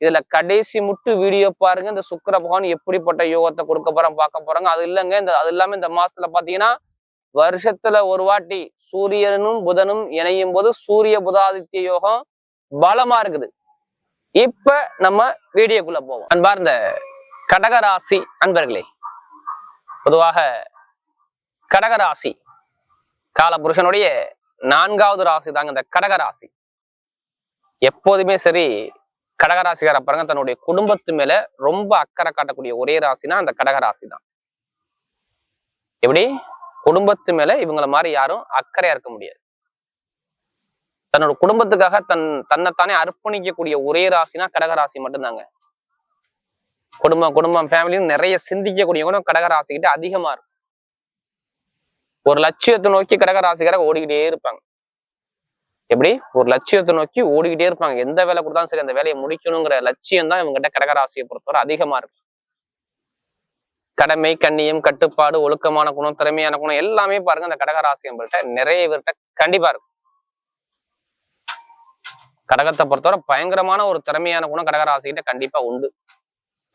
இதுல கடைசி முட்டு வீடியோ பாருங்க. இந்த சுக்கர பகவான் எப்படிப்பட்ட யோகத்தை கொடுக்க போறோம் பார்க்க போறாங்க. அது இல்லைங்க. இந்த அது இல்லாம இந்த மாசத்துல பாத்தீங்கன்னா வருஷத்துல ஒரு வாட்டி சூரியனும் புதனும் இணையும் போது சூரிய புதாதித்ய யோகம் பலமா இருக்குது. இப்ப நம்ம வீடியோக்குள்ள போவோம். அன்பார்ந்த கடகராசி அன்பர்களே பொதுவாக கடகராசி காலபுருஷனுடைய நான்காவது ராசி தாங்க இந்த கடகராசி. எப்போதுமே சரி கடகராசிக்கார பாருங்க தன்னுடைய குடும்பத்து மேல ரொம்ப அக்கறை காட்டக்கூடிய ஒரே ராசினா அந்த கடகராசி தான் எப்படி? குடும்பத்து மேல இவங்கள மாதிரி யாரும் அக்கறையா இருக்க முடியாது. தன்னோட குடும்பத்துக்காக தன் தன்னைத்தானே அர்ப்பணிக்கக்கூடிய ஒரே ராசினா கடகராசி மட்டும்தாங்க. குடும்பம் குடும்பம் ஃபேமிலின்னு நிறைய சிந்திக்கக்கூடிய குணம் கடகராசிக்கிட்ட அதிகமா இருக்கும். ஒரு லட்சியத்தை நோக்கி கடகராசிக்காரங்க ஓடிக்கிட்டே இருப்பாங்க. எப்படி? ஒரு லட்சியத்தை நோக்கி ஓடிக்கிட்டே இருப்பாங்க. எந்த வேலை கொடுத்தாலும் சரி அந்த வேலையை முடிக்கணுங்கிற லட்சியம் தான் இவங்ககிட்ட கடகராசியை பொறுத்தவரை அதிகமா இருக்கும் கடமை கண்ணியம் கட்டுப்பாடு ஒழுக்கமான குணம் திறமையான குணம் எல்லாமே பாருங்க அந்த கடகராசி நம்மள்கிட்ட நிறைய பேர்கிட்ட கண்டிப்பா இருக்கும் கடகத்தை பொறுத்தவரை பயங்கரமான ஒரு திறமையான குணம் கடகராசிகிட்ட கண்டிப்பா உண்டு.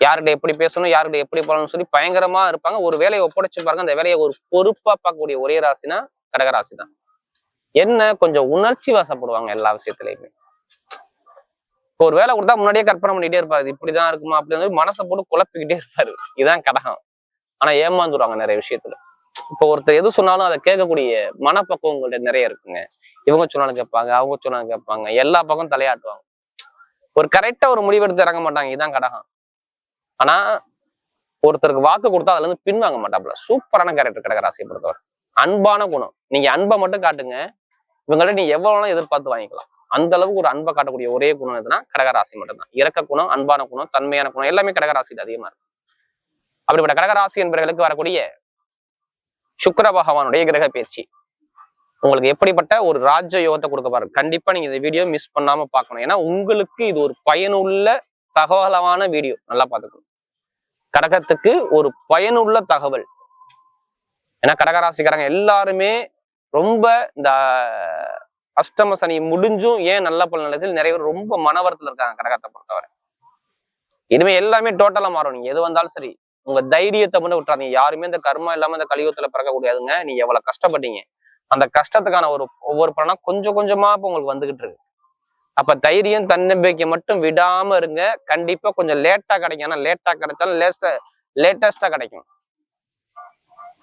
யார்கிட்ட எப்படி பேசணும் யார்கிட்ட எப்படி போகணும்னு சொல்லி பயங்கரமா இருப்பாங்க. ஒரு வேலையை ஒப்படைச்சு பாருங்க அந்த வேலையை ஒரு பொறுப்பா பார்க்கக்கூடிய ஒரே ராசினா கடகராசி தான் என்ன கொஞ்சம் உணர்ச்சி வசப்படுவாங்க எல்லா விஷயத்துலயுமே. ஒரு வேலை கொடுத்தா முன்னாடியே கற்பனை பண்ணிட்டே இருப்பாரு. இப்படிதான் இருக்குமா அப்படின்னு மனசை போட்டு குழப்பிக்கிட்டே இருப்பாரு. இதுதான் கடகம். ஆனா ஏமாந்துருவாங்க நிறைய விஷயத்துல. இப்போ ஒருத்தர் எது சொன்னாலும் அதை கேட்கக்கூடிய மனப்பக்குவம் உங்கள்ட்ட நிறைய இருக்குங்க. இவங்க சொன்னாலும் கேட்பாங்க அவங்க சொன்னாலும் கேட்பாங்க. எல்லா பக்கம் தலையாட்டுவாங்க. ஒரு கரெக்டா ஒரு முடிவெடுத்து இறங்க மாட்டாங்க. இதுதான் கடகம். ஆனா ஒருத்தருக்கு வாக்கு கொடுத்தா அதுல இருந்து பின்வாங்க மாட்டாப்புல. சூப்பரான கேரக்டர் கடகராசியை பொறுத்தவரை. அன்பான குணம். நீங்க அன்பை மட்டும் காட்டுங்க. இவங்கள்ட்ட நீ எவ்வளவு எதிர்பார்த்து வாங்கிக்கலாம். அந்த அளவுக்கு ஒரு அன்பை காட்டக்கூடிய ஒரே குணம் எதுனா கடகராசி மட்டும்தான். இறக்க குணம் அன்பான குணம் தன்மையான குணம் எல்லாமே கடகராசியில் அதிகமா இருக்கும். அப்படிப்பட்ட கடகராசி என்பவர்களுக்கு வரக்கூடிய சுக்கிர பகவானுடைய கிரக பயிற்சி. உங்களுக்கு எப்படிப்பட்ட ஒரு ராஜ யோகத்தை கொடுக்க பாருங்க கண்டிப்பா நீங்க இந்த வீடியோ மிஸ் பண்ணாம பார்க்கணும். ஏன்னா உங்களுக்கு இது ஒரு பயனுள்ள தகவலான வீடியோ நல்லா பார்த்துக்கணும். கடகத்துக்கு ஒரு பயனுள்ள தகவல். ஏன்னா கடகராசிக்காரங்க எல்லாருமே ரொம்ப இந்த அஷ்டம சனி முடிஞ்சும் ஏன் நல்ல பல நிலையத்தில் நிறைய பேர் ரொம்ப மனவரத்தில் இருக்காங்க கடகத்தை பொறுத்தவரை. இனிமே எல்லாமே டோட்டலா மாறும். நீங்க எது வந்தாலும் சரி உங்க தைரியத்தை மட்டும் விட்டுறாதீங்க. யாருமே இந்த கர்மா இல்லாம இந்த கலியுகத்துல பிறக்க கூடாதுங்க நீ எவ்வளவு கஷ்டப்பட்டீங்க. அந்த கஷ்டத்துக்கான ஒரு ஒவ்வொரு பலனா கொஞ்சம் கொஞ்சமா இப்ப உங்களுக்கு வந்துகிட்டு இருக்கு. அப்ப தைரியம் தன்னம்பிக்கை மட்டும் விடாம இருங்க. கண்டிப்பா கொஞ்சம் லேட்டா கிடைக்கும். ஆனா லேட்டா கிடைச்சாலும் லேஸ்ட லேட்டஸ்டா கிடைக்கும்.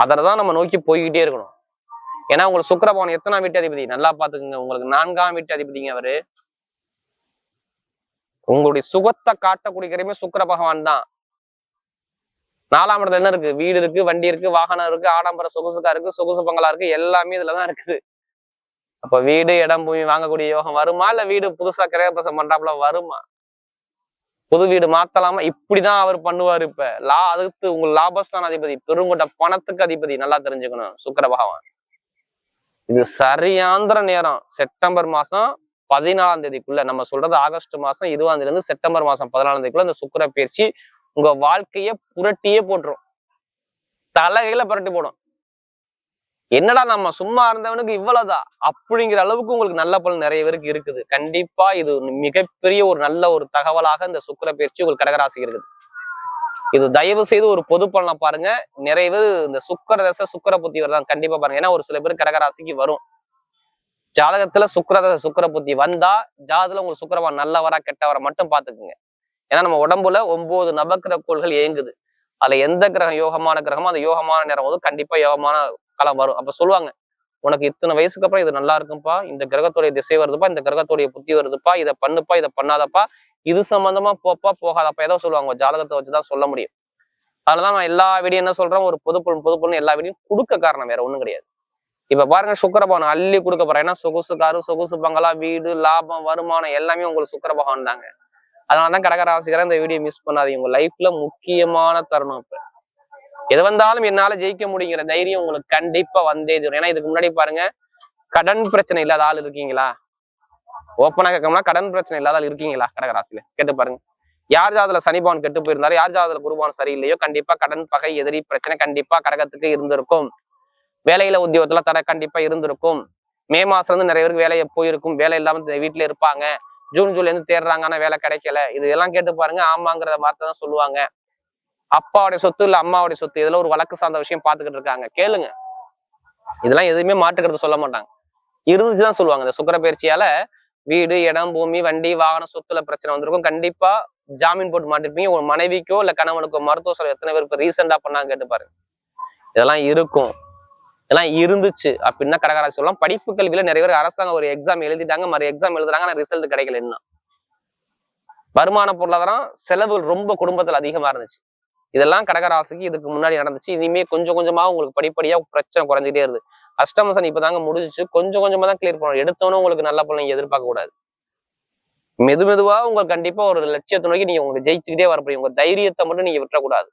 அதில் நம்ம நோக்கி போய்கிட்டே இருக்கணும். ஏன்னா உங்களுக்கு சுக்கரபவன் எத்தனாம் வீட்டு அதிபதி? நல்லா பாத்துக்கோங்க உங்களுக்கு நான்காம் வீட்டு அதிபதிங்க அவரு. உங்களுடைய சுகத்தை காட்டக்கூடிய கிரகமே சுக்கர பகவான் தான். நாலாம் இடத்துல என்ன இருக்கு? வீடு இருக்கு வண்டி இருக்கு வாகனம் இருக்கு ஆடம்பர சொகுசுக்கா இருக்கு சொகுசு பங்களா இருக்கு எல்லாமே இதுலதான் இருக்குது. அப்ப வீடு இடம் பூமி வாங்கக்கூடிய யோகம் வருமா? இல்ல வீடு புதுசா கிரகப்பிரசம் பண்றாப்புல வருமா? புது வீடு மாத்தலாமா? இப்படிதான் அவர் பண்ணுவாரு இப்ப. லா அதுக்கு உங்க லாபஸ்தான அதிபதி பெருங்கொண்ட பணத்துக்கு அதிபதி நல்லா தெரிஞ்சுக்கணும் சுக்கர பகவான். இது சரியாந்திர நேரம். செப்டம்பர் மாசம் பதினாலாம் தேதிக்குள்ள நம்ம சொல்றது ஆகஸ்ட் மாசம் இருபதாம் தேதி இருந்து செப்டம்பர் மாசம் பதினாலாம் தேதிக்குள்ள இந்த சுக்கர பயிற்சி உங்க வாழ்க்கைய புரட்டியே போட்டுரும். தலைகையில புரட்டி போடும். என்னடா நம்ம சும்மா இருந்தவனுக்கு இவ்வளவுதான் அப்படிங்கிற அளவுக்கு உங்களுக்கு நல்ல பலன் நிறைய பேருக்கு இருக்குது. கண்டிப்பா இது மிகப்பெரிய ஒரு நல்ல ஒரு தகவலாக இந்த சுக்கர பயிற்சி உங்களுக்கு கடகராசி இருக்குது. இது தயவு செய்து ஒரு பொது பலனை பாருங்க. நிறைய பேர் இந்த சுக்கர தசை சுக்கர புத்தி வருதான் கண்டிப்பா பாருங்க. ஏன்னா ஒரு சில பேர் கடகராசிக்கு வரும். ஜாதகத்துல சுக்கிர சுக்கர சுக்கிர புத்தி வந்தா ஜாதத்துல உங்களுக்கு சுக்கரவான் நல்லவரா கெட்டவரா மட்டும் பாத்துக்குங்க ஏன்னா நம்ம உடம்புல ஒன்பது நபக்கிர கோள்கள் இயங்குது. அதுல எந்த கிரகம் யோகமான கிரகமோ அந்த யோகமான நேரம் போது கண்டிப்பா யோகமான காலம் வரும். அப்ப சொல்லுவாங்க உனக்கு இத்தனை வயசுக்கு அப்புறம் இது நல்லா இருக்கும்பா. இந்த கிரகத்துடைய திசை வருதுப்பா. இந்த கிரகத்துடைய புத்தி வருதுப்பா. இதை பண்ணுப்பா. இதை பண்ணாதப்பா. இது சம்பந்தமா போப்பா போகாதப்பா ஏதோ சொல்லுவாங்க. ஜாதகத்தை வச்சுதான் சொல்ல முடியும். அதனாலதான் நான் எல்லா வீடியும் என்ன சொல்றேன்? ஒரு பொதுப்பொருள் பொதுப்பொருள் எல்லா வீடியும் கொடுக்க காரணம் வேற ஒண்ணும் கிடையாது. இப்ப பாருங்க சுக்கர பகவான் அள்ளி கொடுக்க போறேன். ஏன்னா சொகுசு காரு சொகுசு பங்களா வீடு லாபம் வருமானம் எல்லாமே உங்களுக்கு சுக்கர பகவான் தாங்க. அதனாலதான் கடகராசிக்காரன் இந்த வீடியோ மிஸ் பண்ணாதீங்க. உங்க லைஃப்ல முக்கியமான தருணம் இப்ப எது வந்தாலும் என்னால ஜெயிக்க முடியுங்கிற தைரியம் உங்களுக்கு கண்டிப்பா வந்தே தரும். ஏன்னா இதுக்கு முன்னாடி பாருங்க கடன் பிரச்சனை இல்லாத ஆள் இருக்கீங்களா? ஓப்பனாக கேட்கணும்னா கடன் பிரச்சனை இல்லாத இருக்கீங்களா? கடகராசியில கேட்டு பாருங்க. யார் ஜாதத்துல சனிபவன் கெட்டு போயிருந்தாரு யார் ஜாதத்துல குருபான் சரியில்லையோ கண்டிப்பா கடன் பகை எதிரி பிரச்சனை கண்டிப்பா கடகத்துக்கு இருந்திருக்கும். வேலையில உத்தியோகத்துல தடை கண்டிப்பா இருந்திருக்கும். மே மாசம் இருந்து நிறைய பேருக்கு வேலையை போயிருக்கும். வேலை இல்லாம வீட்டுல இருப்பாங்க. ஜூன் ஜூலை இருந்து தேடுறாங்க ஆனா வேலை கிடைக்கல. இது எல்லாம் கேட்டு பாருங்க. ஆமாங்கிற வார்த்தை தான் சொல்லுவாங்க. அப்பாவுடைய சொத்து இல்ல அம்மாவுடைய சொத்து இதுல ஒரு வழக்கு சார்ந்த விஷயம் பாத்துக்கிட்டு இருக்காங்க. கேளுங்க. இதெல்லாம் எதுவுமே மாற்றுக்கிறது சொல்ல மாட்டாங்க. இருந்துச்சுதான் சொல்லுவாங்க. இந்த சுக்கர பயிற்சியால வீடு இடம் பூமி வண்டி வாகன சொத்துல பிரச்சனை வந்திருக்கும். கண்டிப்பா ஜாமீன் போட்டு மாட்டிருப்பீங்க. உங்க மனைவிக்கோ இல்ல கணவனுக்கோ மருத்துவ செலவு எத்தனை பேருக்கு ரீசெண்டா பண்ணாங்க கேட்டு பாருங்க. இதெல்லாம் இருக்கும். இதெல்லாம் இருந்துச்சு அப்படின்னா கடகராசி சொல்லலாம். படிப்பு கல்வியில நிறைய பேர் அரசாங்கம் ஒரு எக்ஸாம் எழுதிட்டாங்க. மறு எக்ஸாம் எழுதுறாங்க. ஆனா ரிசல்ட் கிடைக்கல என்ன வருமான பொருளாதாரம் செலவு ரொம்ப குடும்பத்துல அதிகமா இருந்துச்சு. இதெல்லாம் கடகராசிக்கு இதுக்கு முன்னாடி நடந்துச்சு. இனிமே கொஞ்சம் கொஞ்சமா உங்களுக்கு படிப்படியா பிரச்சனை குறைஞ்சிட்டே இருது அஷ்டமசன் இப்பதாங்க முடிஞ்சிச்சு. கொஞ்சம் கொஞ்சமா தான் கிளியர் பண்ணணும். எடுத்தோன்னு உங்களுக்கு நல்ல பலன் எதிர்பார்க்க கூடாது மெது மெதுவா உங்களுக்கு கண்டிப்பா ஒரு லட்சியத்தை நோக்கி நீங்க உங்களுக்கு ஜெயிச்சுக்கிட்டே வரப்போறீங்க உங்க தைரியத்தை மட்டும் நீங்க விட்டுறக்கூடாது.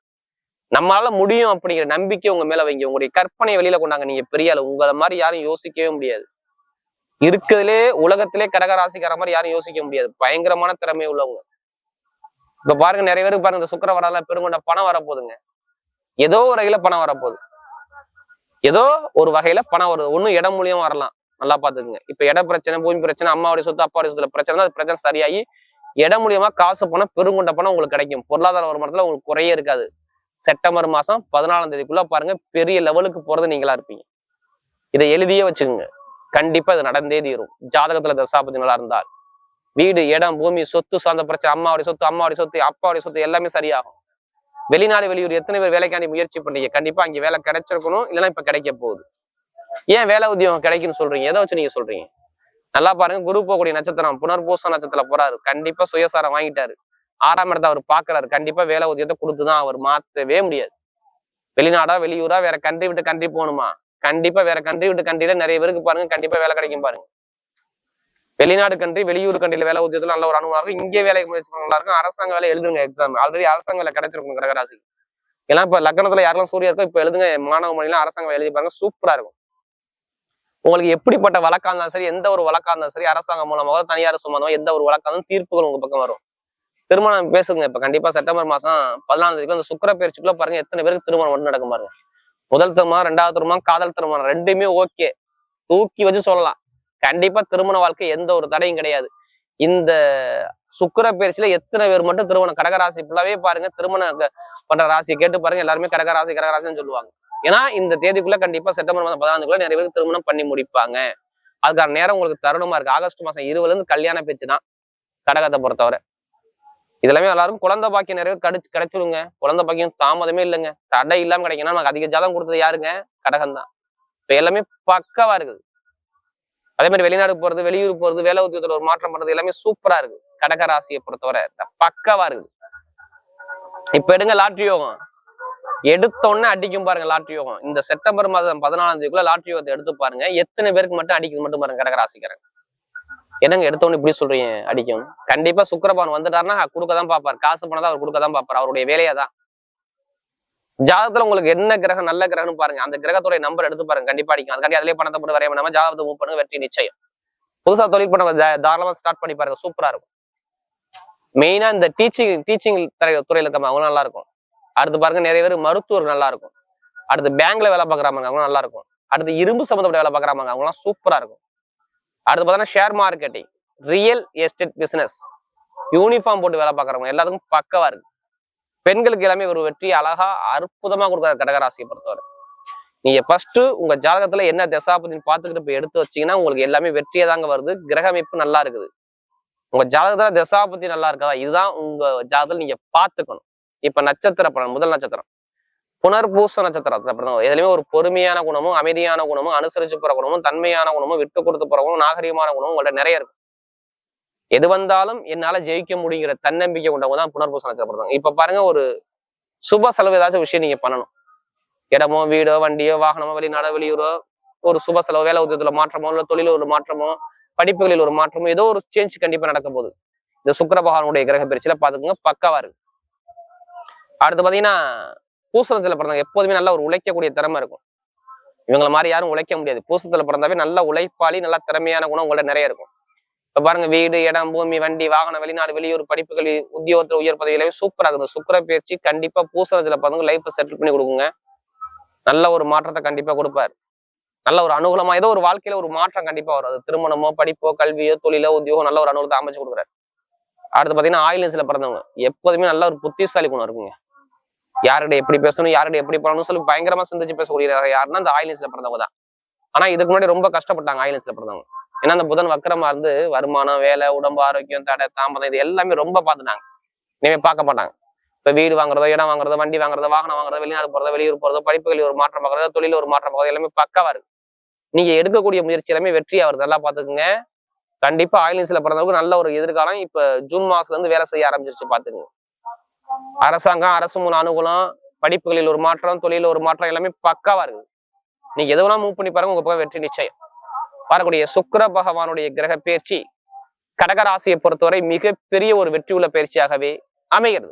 நம்மளால முடியும் அப்படிங்கிற நம்பிக்கை உங்க மேல வைங்க. உங்களுடைய கற்பனை வெளியில கொண்டாங்க. நீங்க பெரிய ஆளு. உங்களை மாதிரி யாரும் யோசிக்கவே முடியாது. இருக்கிறதுலே உலகத்திலே கடகராசிக்கார மாதிரி யாரும் யோசிக்க முடியாது. பயங்கரமான திறமை உள்ளவங்க. இப்ப பாருங்க நிறைய பேருக்கு பாருங்க இந்த சுக்கரவரால பெருங்கொண்ட பணம் வரப்போகுதுங்க. ஏதோ ஒரு வகையில பணம் வரப்போகுது. ஏதோ ஒரு வகையில பணம் வருது. ஒண்ணும் இடம் மூலியம் வரலாம். நல்லா பாத்துக்குங்க இப்ப இட பிரச்சனை பூமி பிரச்சனை அம்மாவுடைய சொத்து அப்பாவுடைய சொத்துல பிரச்சனை தான் அது பிரச்சனை சரியாகி இடம் மூலியமா காசு பணம் பெருங்கொண்ட பணம் உங்களுக்கு கிடைக்கும். பொருளாதார வருமானத்துல உங்களுக்கு குறையே இருக்காது. செப்டம்பர் மாசம் பதினாலாம் தேதிக்குள்ள பாருங்க பெரிய லெவலுக்கு போறது நீங்களா இருப்பீங்க. இதை எழுதியே வச்சுக்கோங்க. கண்டிப்பா இது நடந்தே தீரும். ஜாதகத்துல தசாபதி நல்லா இருந்தால். வீடு இடம் பூமி சொத்து சார்ந்த பிரச்சனை அம்மாவுடைய சொத்து அம்மாவுடைய சொத்து அப்பாவுடைய சொத்து எல்லாமே சரியாகும். வெளிநாடு வெளியூர் எத்தனை பேர் வேலைக்காண்டி முயற்சி பண்ணீங்க கண்டிப்பா அங்க வேலை கிடைச்சிருக்கணும் இல்லைன்னா இப்ப கிடைக்க போகுது. ஏன் வேலை உத்தியோகம் கிடைக்கும்னு சொல்றீங்க? எதை வச்சு நீங்க சொல்றீங்க? நல்லா பாருங்க குரு போகக்கூடிய நட்சத்திரம் புனர்பூச நட்சத்திரத்துல போறாரு. கண்டிப்பா சுயசாரம் வாங்கிட்டாரு. ஆறாம் இடத்த அவர் பாக்குறாரு கண்டிப்பா வேலை உதயத்தை கொடுத்துதான் அவர் மாத்தவே முடியாது. வெளிநாடா வெளியூரா வேற கண்ட்ரி விட்டு கண்ட்ரி போகணுமா? கண்டிப்பா வேற கண்ட்ரி விட்டு கண்ட்ரில நிறைய பேருக்கு பாருங்க கண்டிப்பா வேலை கிடைக்கும் பாருங்க. வெளிநாடு கண்ட்ரி வெளியூர் கண்ட்ரில வேலை உத்தியோகத்துல நல்ல ஒரு அனுபவம். இருக்கும் இங்கே வேலைக்கு முயற்சி நல்லா இருக்கும். அரசாங்க வேலை எழுதுங்க எக்ஸாம் ஆல்ரெடி அரசாங்க வேலை கிடைச்சிருக்கும் கடகராசி ஏன்னா இப்ப லக்னத்துல யாரெல்லாம் சூரிய இருக்கோ இப்ப எழுதுங்க. மாணவ மொழிலாம் அரசாங்க வேலை எழுதி பாருங்க. சூப்பரா இருக்கும். உங்களுக்கு எப்படிப்பட்ட வழக்கா இருந்தாலும் சரி எந்த ஒரு வழக்கா இருந்தாலும் சரி அரசாங்கம் மூலமாக தனியார் சம்பந்தமா எந்த ஒரு வழக்கா இருந்தாலும் தீர்ப்புகள் உங்க பக்கம் வரும். திருமணம் பேசுங்க. இப்ப கண்டிப்பா செப்டம்பர் மாசம் பதினாலாம் தேதிக்கு அந்த சுக்கர பயிற்சிக்குள்ள பாருங்க எத்தனை பேருக்கு திருமணம் ஒன்று நடக்கும் பாருங்க. முதல் திருமணம் ரெண்டாவது திருமணம் காதல் திருமணம் ரெண்டுமே ஓகே தூக்கி வச்சு சொல்லலாம். கண்டிப்பா திருமண வாழ்க்கை எந்த ஒரு தடையும் கிடையாது. இந்த சுக்கிர பயிற்சியில எத்தனை பேர் மட்டும் திருமணம் கடகராசி ஃபுல்லாவே பாருங்க திருமணம் பண்ற ராசியை கேட்டு பாருங்க எல்லாருமே கடகராசி கடகராசின்னு சொல்லுவாங்க. ஏன்னா இந்த தேதிக்குள்ள கண்டிப்பா செப்டம்பர் மாதம் பதினாந்துக்குள்ள நிறைய பேருக்கு திருமணம் பண்ணி முடிப்பாங்க. அதுக்கான நேரம் உங்களுக்கு தருணமா இருக்கு. ஆகஸ்ட் மாசம் இருபதுல இருந்து கல்யாண பேச்சு தான் கடகத்தை பொறுத்தவரை. இதெல்லாமே எல்லாரும் குழந்தை பாக்கியம் நிறைய கடிச்சு கிடைச்சிருங்க. குழந்தை பாக்கியம் தாமதமே இல்லைங்க. தடை இல்லாம கிடைக்கணும் நமக்கு அதிக ஜாதம் கொடுத்தது யாருங்க? கடகம் தான் இப்ப எல்லாமே பக்கவா இருக்குது. அதே மாதிரி வெளிநாடு போறது வெளியூர் போறது வேலை உத்தியத்துல ஒரு மாற்றம் பண்றது எல்லாமே சூப்பரா இருக்கு. கடக ராசியை பொறுத்தவரை பக்கவா இருக்குது இப்ப எடுங்க லாட்ரி யோகம். எடுத்த உடனே அடிக்கும் பாருங்க லாட்ரி யோகம். இந்த செப்டம்பர் மாதம் பதினாலாம் தேதிக்குள்ள லாட்ரி யோகத்தை எடுத்து பாருங்க. எத்தனை பேருக்கு மட்டும் அடிக்கிறது மட்டும் பாருங்க கடக ராசிக்காரங்க. என்னங்க எடுத்த இப்படி சொல்றீங்க அடிக்கும்? கண்டிப்பா சுக்கரபான் வந்துட்டாருன்னா கொடுக்க தான் பாப்பார் காசு பணம் தான் அவர் கொடுக்க தான் பாப்பார் அவருடைய வேலையா தான் ஜாதகத்துல உங்களுக்கு என்ன கிரகம் நல்ல கிரகம்னு பாருங்க. அந்த கிரகத்துடைய நம்பர் எடுத்து பாருங்க. கண்டிப்பா அடிக்கும். அதுக்காண்டி அதிலே பணத்தை போட்டு வரைய வேணாம. ஜாதகத்தை மூவ் பண்ணுங்க வெற்றி நிச்சயம். புதுசா தொழில் பண்ண தாராளமா ஸ்டார்ட் பண்ணி பாருங்க. சூப்பரா இருக்கும். மெயினா இந்த டீச்சிங் டீச்சிங் துறையில இருக்கவங்க அவங்களும் நல்லா இருக்கும். அடுத்து பாருங்க நிறைய பேர் மருத்துவர் நல்லா இருக்கும். அடுத்து பேங்க்ல வேலை பாக்குறாங்க அவங்க நல்லா இருக்கும். அடுத்து இரும்பு சம்பந்தப்பட்ட வேலை பாக்குறாங்க அவங்களாம் சூப்பரா இருக்கும். அடுத்து பார்த்தீங்கன்னா share marketing real estate business uniform போட்டு வேலை பாக்குறவங்க எல்லாத்துக்கும் பக்கவா இருக்கு. பெண்களுக்கு எல்லாமே ஒரு வெற்றி அழகா அற்புதமா கொடுக்குற கடகராசியை பொறுத்தவரை. நீங்க ஃபர்ஸ்ட் உங்க ஜாதகத்துல என்ன தசாபதின்னு பார்த்துக்கிட்டு இப்ப எடுத்து வச்சீங்கன்னா உங்களுக்கு எல்லாமே வெற்றியே தாங்க வருது. கிரக அமைப்பு நல்லா இருக்குது. உங்க ஜாதகத்துல தசாபதி நல்லா இருக்கா? இதுதான் உங்க ஜாதகத்துல நீங்க பாத்துக்கணும் இப்ப நட்சத்திர பலன் முதல் நட்சத்திரம். புனர்பூச நட்சத்திரத்துல பிறந்தவங்க. எதுலையுமே ஒரு பொறுமையான குணமும் அமைதியான குணமும் அனுசரிச்சு போற குணமும் தன்மையான குணமும் விட்டு கொடுத்து போற குணமும் நாகரிகமான குணமும் உங்கள்ட்ட நிறைய இருக்கும் எது வந்தாலும் என்னால ஜெயிக்க முடியுங்கிற தன்னம்பிக்கை கொண்டவங்க தான் புனர்பூச நட்சத்திரம் இப்ப பாருங்க ஒரு சுப செலவு ஏதாச்சும் விஷயம் நீங்க பண்ணணும். இடமோ வீடோ வண்டியோ வாகனமோ வெளிநாடோ வெளியூரோ ஒரு சுப செலவு வேலை உத்தியத்துல மாற்றமோ இல்ல தொழில ஒரு மாற்றமோ படிப்புகளில் ஒரு மாற்றமோ ஏதோ ஒரு சேஞ்ச் கண்டிப்பா நடக்க போகுது. இந்த சுக்கர பகவானுடைய கிரக பயிற்சியில பாத்துக்கோங்க பக்காவா இருக்கு. அடுத்து பாத்தீங்கன்னா பூசணத்துல பிறந்தவங்க எப்போதுமே நல்லா ஒரு உழைக்கக்கூடிய திறமை இருக்கும். இவங்கள மாதிரி யாரும் உழைக்க முடியாது. பூசத்துல பிறந்தாவே நல்ல உழைப்பாளி நல்ல திறமையான குணம் உங்கள்ட்ட நிறைய இருக்கும். இப்ப பாருங்க வீடு இடம் பூமி வண்டி வாகனம் வெளிநாடு வெளியூர் படிப்புகள் உத்தியோகத்துல உயர் பதவி எல்லாமே சூப்பரா இருக்குது. சுக்கர பயிற்சி கண்டிப்பா பூசணத்துல பாருங்க லைஃப் செட்டில் பண்ணி கொடுக்குங்க. நல்ல ஒரு மாற்றத்தை கண்டிப்பா கொடுப்பாரு. நல்ல ஒரு அனுகூலமா ஏதோ ஒரு வாழ்க்கையில ஒரு மாற்றம் கண்டிப்பா வரும். அது திருமணமோ படிப்போ கல்வியோ தொழிலோ உத்தியோகம் நல்ல ஒரு அனுகூலத்தை அமைச்சு கொடுக்குறாரு. அடுத்து பாத்தீங்கன்னா ஆயிலன்ஸ்ல பிறந்தவங்க. எப்போதுமே நல்ல ஒரு புத்திசாலி குணம் இருக்குங்க. யாருடைய எப்படி பேசணும் யாருடைய எப்படி பண்ணணும்னு சொல்லி பயங்கரமா சிந்திச்சு பேசக்கூடிய யாருன்னா அந்த ஆயிலன்ஸ்ல பிறந்தவங்க தான். ஆனா இதுக்கு முன்னாடி ரொம்ப கஷ்டப்பட்டாங்க ஆயிலன்ஸ்ல பிறந்தவங்க. ஏன்னா அந்த புதன் வக்கரமா இருந்து வருமானம் வேலை உடம்பு ஆரோக்கியம் தடை தாமதம் இது எல்லாமே ரொம்ப பார்த்துட்டாங்க. இனிமே பார்க்க மாட்டாங்க. இப்ப வீடு வாங்குறதோ இடம் வாங்குறதோ வண்டி வாங்குறதோ வாகனம் வாங்குறதோ வெளிநாடு போறதோ வெளியூர் போறதோ படிப்புகளில் ஒரு மாற்றம் பார்க்கறதோ தொழில ஒரு மாற்றம் பார்க்கறது எல்லாமே பக்காவா இருக்கு. நீங்க எடுக்கக்கூடிய முயற்சி எல்லாமே வெற்றி ஆகுறது நல்லா பாத்துக்குங்க கண்டிப்பா ஆயிலின்ஸ்ல பிறந்தவங்க நல்ல ஒரு எதிர்காலம். இப்ப ஜூன் மாசத்துல இருந்து வேலை செய்ய ஆரம்பிச்சிருச்சு பாத்துக்குங்க அரசாங்கம் அரசு மூல அனுகூலம் படிப்புகளில் ஒரு மாற்றம் தொழில ஒரு மாற்றம் எல்லாமே பக்காவா இருக்கு. நீங்க எதுவெல்லாம் மூவ் பண்ணி பாருங்க உங்க பக்கம் வெற்றி நிச்சயம். வரக்கூடிய சுக்கிர பகவானுடைய கிரக பயிற்சி கடகராசியை பொறுத்தவரை மிகப்பெரிய ஒரு வெற்றி உள்ள பயிற்சியாகவே அமைகிறது.